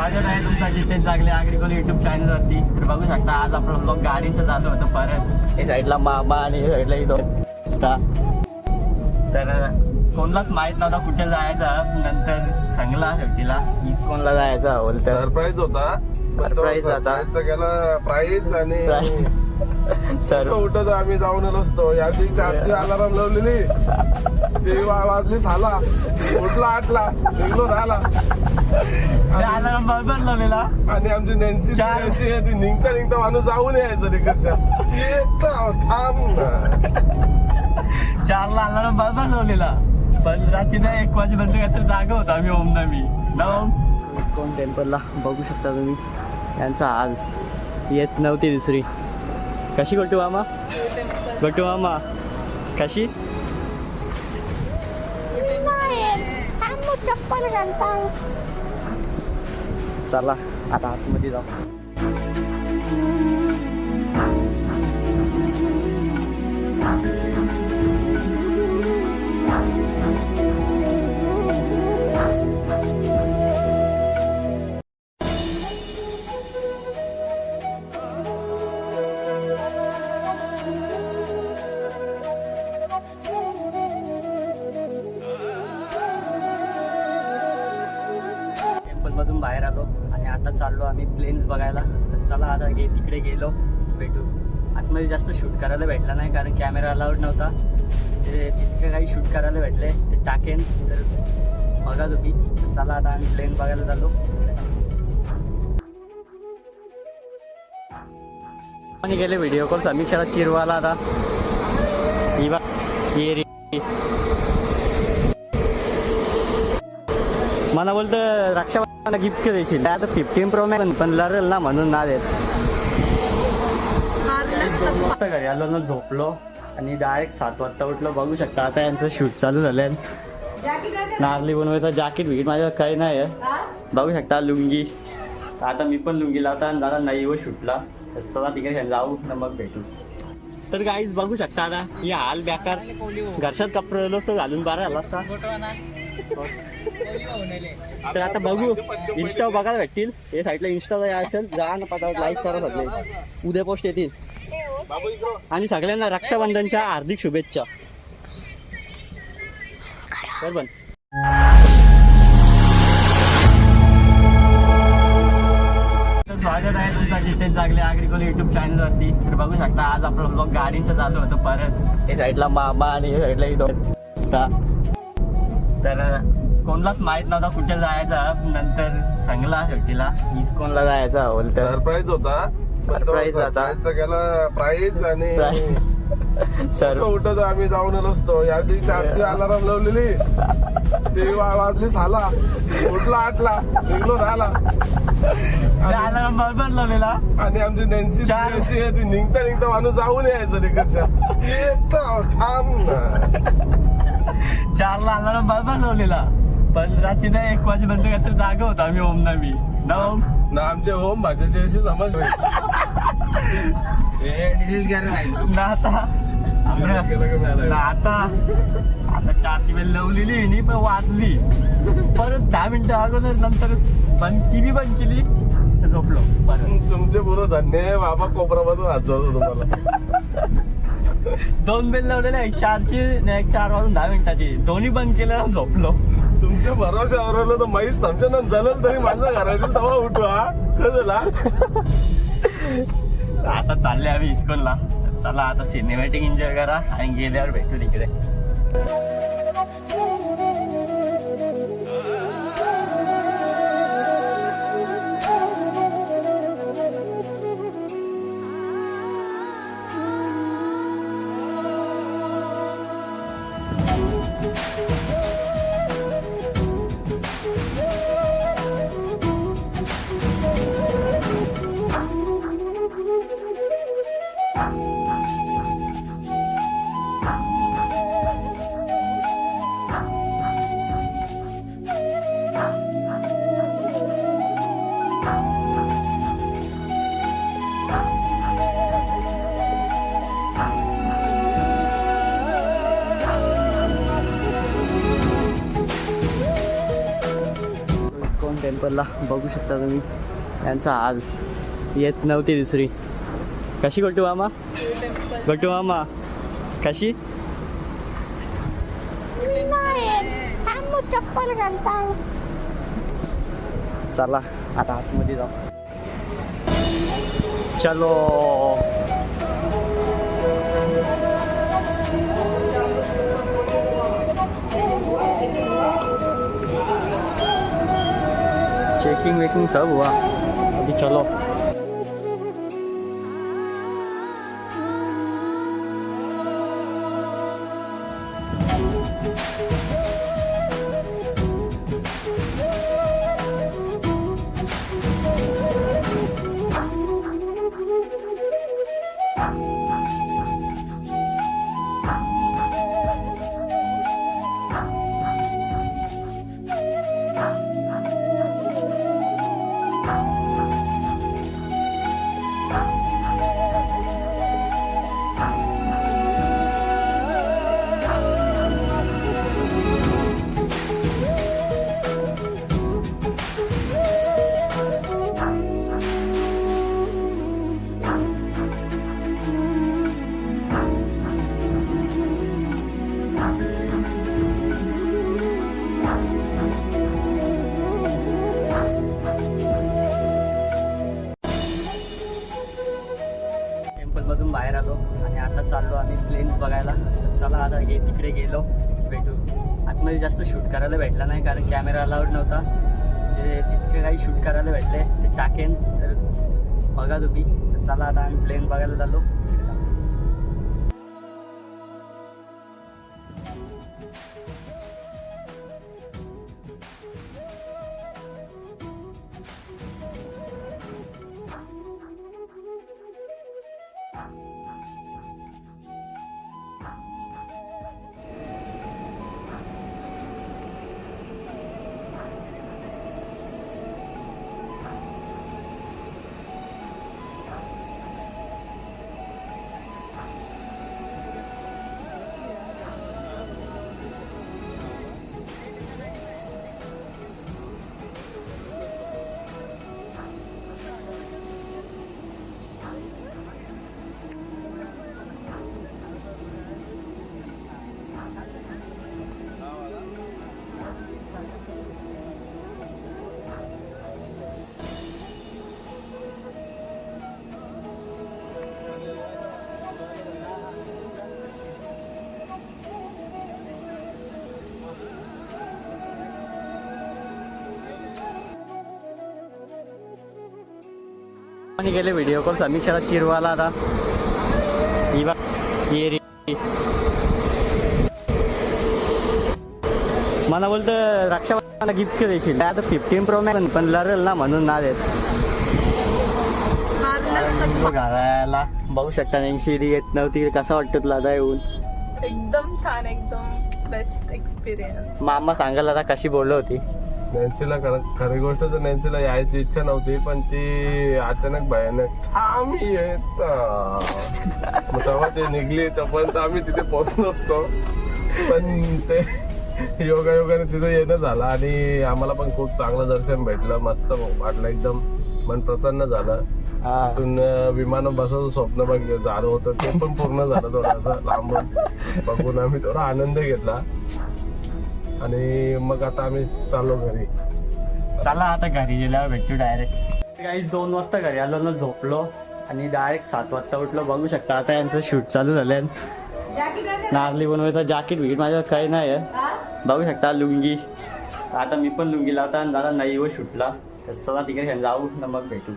स्वागत आहे तुमचा जितेश जागले आगरीकोली युट्यूब चॅनलवरती तर बघू शकता आज आपला ब्लॉग गाडीचं चालू होतं परत. हे साईडला मामा आणि साईडला रस्ता. तर कोणलाच माहीत नव्हता कुठे जायचं. नंतर सांगला शेवटीला. इस्कॉनला जायचं बोलतं. सरप्राईज होता. Surprise होता. गेला प्राईज आणि सर्व उठत आम्ही जाऊन नसतो. याची चारची अलाराम लावलेली. ते वाजली सहाला उठला आठला. निघलो दहाला अलार्म बरोबर लावलेला? आणि आमची नॅन्सी चार. अशी आहे ती निघता निघता माणूस जाऊन यायचं ते कसं येतो, थांब ना. चारला अलार्म बरोबर लावलेला. पण रात्रीनं एक वाजेपर्यंत काहीतरी जागा होता आम्ही ओम ना मी इस्कॉन टेम्पलला? बघू शकता तुम्ही. यांचा हाल येत नव्हती दुसरी. कशी गोटू मामा? गोटू मामा कशी? चप्पल चला आता आतमध्ये जाऊ. शूट करायला भेटला नाही कारण कॅमेरा अलाउड नव्हता. ते जितके काही शूट करायला भेटले ते टाकेन. तर बघा तुम्ही. चला आता आम्ही प्लेन बघायला चाललो. आणि गेले व्हिडिओ कॉल समीक्षाला चिरवाला आता. ही बा मला बोलतं रक्षाबंधनला गिफ्ट देशील आता फिफ्टीन प्रो मॅक्स पण लरेल ना म्हणून ना देत मस्त घरी. आलो ना झोपलो आणि डायरेक्ट सात वाजता उठलो. बघू शकता आता यांचं शूट चालू झालंय. नारली बनवायचं जॅकेट बिकेट माझ्या काही नाही आहे बघू शकता लुंगी. आता मी पण लुंगी लावता आणि दादा नाही व शूटला चला तिकडे जाऊ न मग भेटू. तर गाईज बघू शकता आता ही हाल बेकार. घरच्यात कपडे असतो घालून बारा झाला असता. तर आता बघू इन्स्टा बघायला भेटतील. हे साईडला इन्स्टा असेल. जा ना पटा लाईक करा सगळे. उद्या पोस्ट येतील. आणि सगळ्यांना रक्षाबंधनच्या हार्दिक शुभेच्छा. बरोबर? स्वागत आहे तुमचा जितेश जागले आगरीकोली युट्यूब चॅनलवरती तर बघू शकता आज आपला ब्लॉग गाडीचं चालू होतं परत. हे साईडला मामा आणि हे साईडला ही रस्ता. तर कोणलाच माहीत नव्हता कुठे जायचं. नंतर सांगला शेवटीला इस्कॉनला जायचं बोलतं सरप्राईज होता. होता. सरप्राईजचं गेला प्राईज आणि सर्व उठत आम्ही जाऊन नसतो. याची चारची अलाराम लावलेली. ते वाजली सहाला उठला आठला. निघलो दहाला. अलार्म बरोबर लावलेला. आणि आमची नॅन्सी चार. अशी आहे ती निघता निघता माणूस जाऊन यायचं ते कसं येतो, थांब ना. चारला अलार्म बरोबर लावलेला. पण रात्रीनं एक वाजेपर्यंत काहीतरी जागा होता आम्ही ओम ना मी ना ओम? ना आमच्या होम भाषेची अशी समज ना आता? ना आता? आता चारची वेळ लावलेली आहे नी पण वाजली. परत दहा मिनिटं अगोदर नंतर बंद टीव्ही बंद केली तर झोपलो. परत. तुमचे पुरं धन्य बाबा कोपरामधून हजर तुम्हाला. दोन बेल लावलेल्या एक चारची आणि एक चार वाजून दहा मिनिटाची. दोन्ही बंद केलं झोपलो. तुमच्या भरोशावर तर माहीत समजा झालं तरी माझं घरातील तवा उठू हा? झाला आता चालले आम्ही इस्कॉनला. चला आता सिनेमॅटिक एन्जॉय करा आणि गेल्यावर भेटू तिकडे. टेम्पलला बघू शकता तुम्ही. यांचा आज येत नव्हती दुसरी. कशी गोटू मामा? गोटू मामा कशी? चप्पल चला आता आतमध्ये जाऊ. चलो चेकिंग वेकिंग सब हुआ अभी चलो जास्त शूट करायला भेटला नाही कारण कॅमेरा अलाउड नव्हता. जे जितके काही शूट करायला भेटले ते टाकेन. तर बघा तुम्ही. तर चला आता आम्ही प्लेन बघायला चाललो. आणि गेले व्हिडिओ कॉल समीक्षाला चिरवाला आता. ही बा ये रे मला बोलतं रक्षाबंधनाला गिफ्ट देशील. आता फिफ्टीन प्रो मॅक्स पण लरेल ना म्हणून ना देत. घराला बघू शकता नाही शिरी येत नव्हती कसं वाटतं तुला आता येऊन? एकदम छान एकदम बेस्ट एक्सपिरियन्स मामा सांगायला आता कशी बोललो होती? नॅन्सीला खरं गोष्ट तर नॅन्सीला यायची इच्छा नव्हती पण ती अचानक भयानक आम्ही येत. तेव्हा ते निघली तोपर्यंत आम्ही तिथे पोहोचलो असतो. पण ते योगा योगाने तिथे येणं झालं आणि आम्हाला पण खूप चांगलं दर्शन भेटलं मस्त वाटलं एकदम. मन प्रसन्न झालं. तिथून अं, विमानात बसायचं स्वप्न बघ झालं होतं ते पण पूर्ण झालं थोडंसं लांबून. बघून आम्ही थोडा आनंद घेतला. आणि मग आता आम्ही चाललो घरी. चला आता घरी गेल्यावर भेटू डायरेक्ट काही दोन वाजता घरी आलो ना झोपलो. आणि डायरेक्ट सात वाजता उठलो. बघू शकता आता यांचं शूट चालू झालंय. नारली बनवायचं जॅकेट विकेट माझ्या काही नाही आहे बघू शकता लुंगी. आता मी पण लुंगी लावता आणि दादा नाही व शूटला तर चला तिकडे जाऊ ना मग भेटू.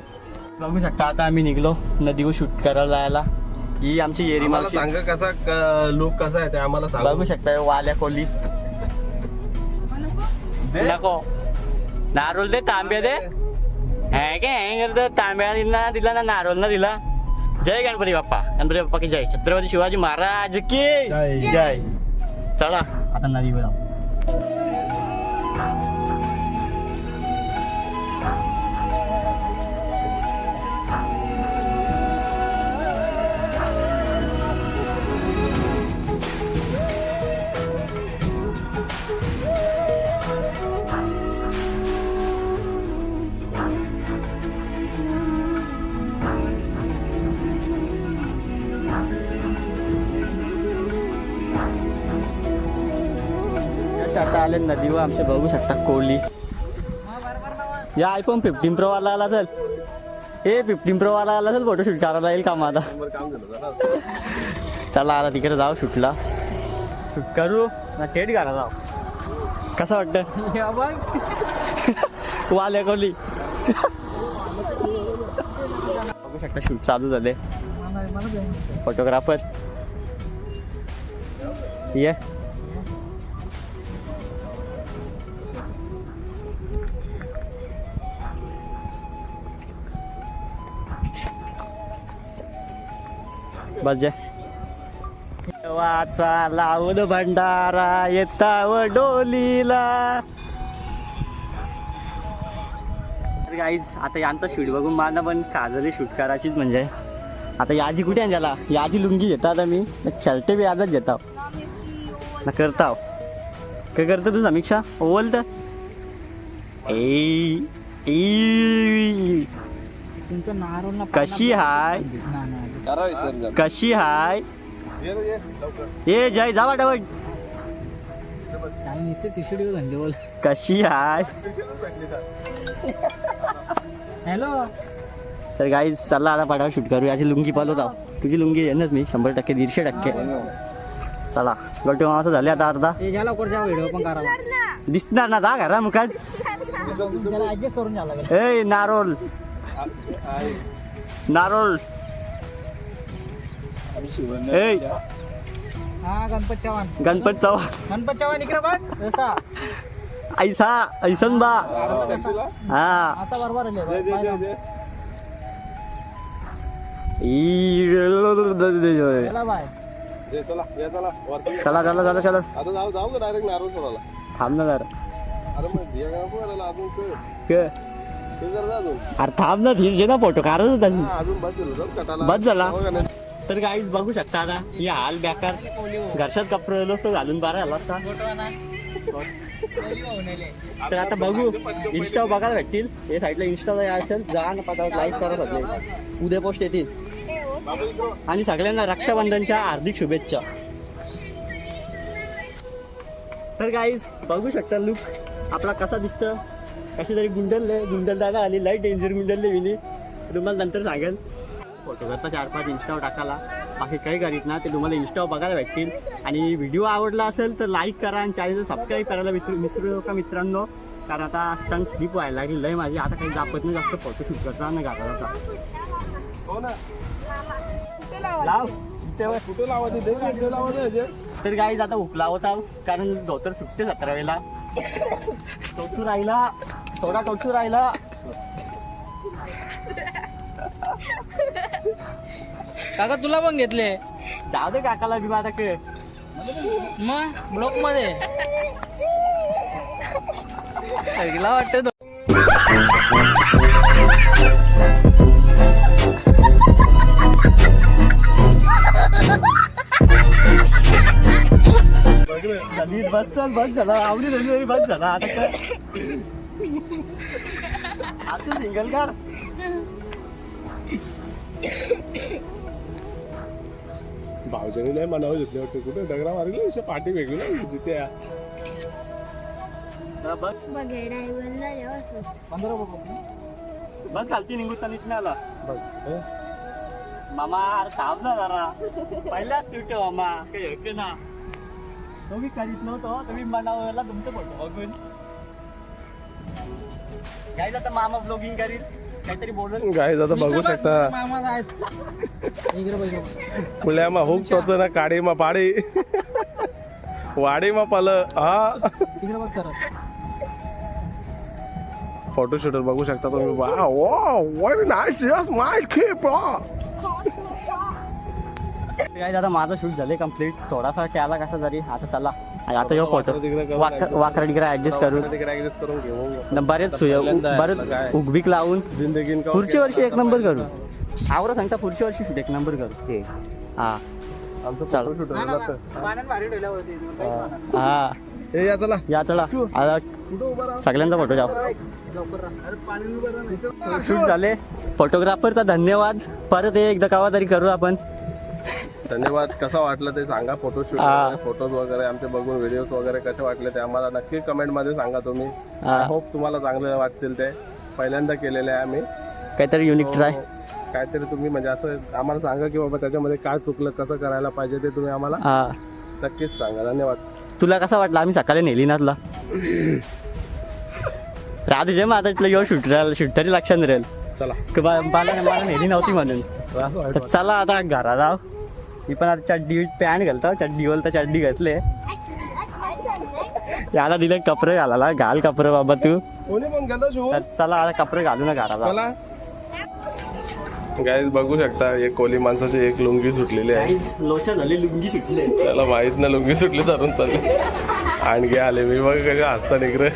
बघू शकता आता आम्ही निघलो. नदीवर शूट करायला जायला. ही आमची आम्हाला मावशी. सांगा कसा लुक कसा आहे ते आम्हाला बघू शकता वाल्या कोली नको नारोल दे तांब्या दे हे काय हे करतं तांब्या दिला दिला ना नारोल ना दिला जय गणपती बाप्पा गणपती बाप्पा की जय छत्रपती शिवाजी महाराज की जय. जय चला आता जाऊ आले नदीवर आमचे बघू शकता कोहली. या आयफोन फिफ्टीन प्रो वाला आला चल. ए फिफ्टीन प्रो वाला आला चल फोटो शूट करायला येईल काम जरा. चला आता तिकडे जाऊ शूटला शूट करू. ना थेट करा जाऊ. कसं वाटतं तू आले कोहली. बघू शकता शूट चालू झाले. फोटोग्राफर ये. बस जे वाचा लावून भंडारा येताव डोलीला. गाईज आता यांचा शूट बघून मला पण काजरी शूट करायचीच म्हणजे. आता याची कुठे आहे त्याला? याची लुंगी घेता आता मी. शर्टे बी आजच घेता ना करताव. काय करतो तू समीक्षा ओवल तर. ए कशी हाय? कशी हाय? ये. ए जय जावा डावट आणि नुसते तिसडी धंदे बोल. कशी हाय? हॅलो तर गाईज चला आता पटावर शूट करू याची लुंगी पालवत तुझी लुंगी येणच मी. शंभर टक्के दीडशे टक्के. चला. गट्टू मामाचं झाले आता अर्धा. दिसणार ना. जा घरा मुखात. ए नारोल. नारोल. ए हा गणपत चव्हाण. गणपत चव्हाण. गणपत चव्हाण इकडे बघ. जसा ऐसा ऐसन बा? हा. आता बरोबर आले. ई- चला बाय. चला या चला. वरती चला चला चला चला. आता जाऊ जाऊ का डायरेक्ट सोडायला? थांब ना जरा. अरे मग काय करायला अजून ते क- ते जरा जा अजून. अरे थांब ना ना फोटो. हा, अजून बस झालं जाऊ कटाला. बस झाला? हो का नाही? तर काहीच बघू शकता आता ही हाल बेकार. घरच्यात कपडे असतो घालून बारा झाला असता. तर आता बघू इन्स्टा बघायला भेटतील. हे साईडला इन्स्टाला असेल जा ना पटावत लाईक करत होते उद्या पोस्ट येतील. आणि सगळ्यांना रक्षाबंधनच्या हार्दिक शुभेच्छा. तर गाईज बघू शकता लुक आपला कसा दिसतं? कशी तरी गुंडलले गुंडलदादा आली लाइट डेंजर गुंडलले विनी. तुम्हाला नंतर सांगेल फोटो करता चार पाच इंस्टावर टाकाला. बाकी काही करीत ना ते तुम्हाला इंस्टावर बघायला भेटतील. आणि व्हिडिओ आवडला असेल तर लाईक करा आणि चॅनल सबस्क्राईब करायला विसरू विसरू नका मित्रांनो? कारण आता टंग स्लीप व्हायला लागली लय माझी. आता काही दाखवत नाही जास्त फोटोशूट करता ना. घाला जाता हो. तर गाईज आता हुकला होता कारण धोतर सुटते सतरा वेळेला. टोचू राहिला थोडा टोचू राहिला. काका तुला पण घेतले. जाऊ दे काकाला बी माझा के मग ब्लॉकमध्ये. वाटत बस चल बस झाला. आवडी रविवारी बस झाला. आता काय? असं सिंगल कार भावजाने नाही मनावर घेतले वाटते कुठे? दगडा मारली अशा पाठी वेगळी ना जिथे. हा, बस. पंधरा रुपये बस खालती निघून नाही आला. बघ, हे? मामा अरे थांब ना जरा. पहिलाच सुट मामा काही हक्क ना तुम्ही करीत नव्हतो तुम्ही मनावरला तुमचं फोटो बघून. काय आता मामा ब्लॉगिंग करील. गाईज आता बघू शकता. बघ. पुण्यामा हुक होतं ना काडीमा पाडी. वाडीमा पाल हा. फोटो शूटर बघू शकता तुम्ही. वा नाईस यस काय आता माझा शूट झाले कंप्लीट थोडासा केला कसा तरी. आता चला. आता यो फोटो वाकर वाकडा तिकडे ऍडजस्ट करून बरेच सुय बरेच? उगबीक लावून पुढच्या वर्षी एक नंबर करू. आवरा सांगता पुढच्या वर्षी शूट एक नंबर करू. हा. चाल. हा. या सगळ्यांचा फोटो जाऊ. शूट झाले. फोटोग्राफरचा धन्यवाद. परत एकदा कावा तरी करू आपण. धन्यवाद. कसा वाटलं ते सांगा. फोटोशूट हा. फोटोज वगैरे आमचे बघून व्हिडिओज वगैरे कसे वाटले ते आम्हाला नक्की कमेंटमध्ये सांगा तुम्ही. हा. होप तुम्हाला चांगले वाटतील ते. पहिल्यांदा केलेले आहे आम्ही. काहीतरी युनिक ट्राय हो, काहीतरी तुम्ही म्हणजे असं आम्हाला सांगा की बाबा त्याच्यामध्ये काय चुकलं कसं करायला पाहिजे ते तुम्ही आम्हाला हा. नक्कीच सांगा. धन्यवाद. तुला कसा वाटला? आम्ही सकाळी नेली ना तुला? आता तिथलं येऊ शूट राहिलं शूट तरी लक्षात राहील. चला. की बा- मला मला नेली नव्हती म्हणून. असं वाटलं. चला आता घरा जाव मी पण आता चड्डी पॅन्ट घालतो चड्डी तर चड्डी घातले. याला दिले कपडे घालायला घाल कपडे बाबा तू. चला आता कपडे घालू ना मला गाईज बघू शकता एक कोली माणसाची एक लुंगी सुटलेली आहे. लोचा झाली लुंगी सुटले. त्याला माहीत ना लुंगी सुटली धरून चालली. आणखी आले मी बघ कसे हसता इकडे.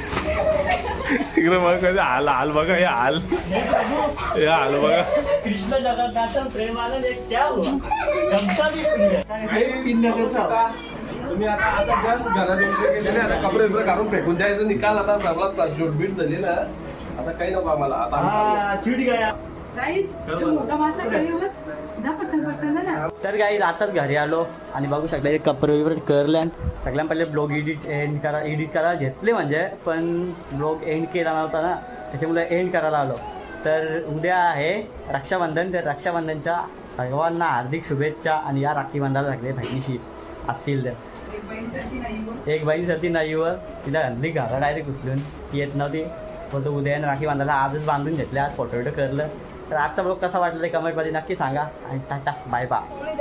इकडे बघ कसे हाल हाल बघा हे हाल. हे हाल बघा. कृष्ण जगन्नाथ प्रेमानं एक क्या हुआ गमता भी तुम्ही आता आता जस्ट एंट्री केलेली आता कपडे बिपडे काढून फेकून द्यायचं. निकाल आता सर्वात शूट बीट झाली ना आता काही नको आम्हाला. आता. हा चिड गया. गाईज तो मोठा मासा करी तर काही आताच घरी आलो आणि बघू शकता हे कपडे वगैरे करले सगळ्यात पहिले ब्लॉग एडिट एंड करा एडिट करायला घेतले म्हणजे पण ब्लॉग एंड केला नव्हता ना त्याच्यामुळे एंड करायला आलो. तर उद्या आहे रक्षाबंधन तर रक्षाबंधनच्या सर्वांना हार्दिक शुभेच्छा आणि या राखी बांधायला लागले बहिणीशी असतील तर. एक बहीणसाठी नाही बघ. एक बहीणसाठी नाही वर तिला घातली घरा डायरेक्ट उचलून. ती येत नव्हती. बोलतो उद्या राखी बांधायला आजच बांधून घेतले आज फोटो करलं तर आजचा ब्लॉग कसा वाटला ते कमेंटमध्ये नक्की सांगा. आणि टाटा बाय बाय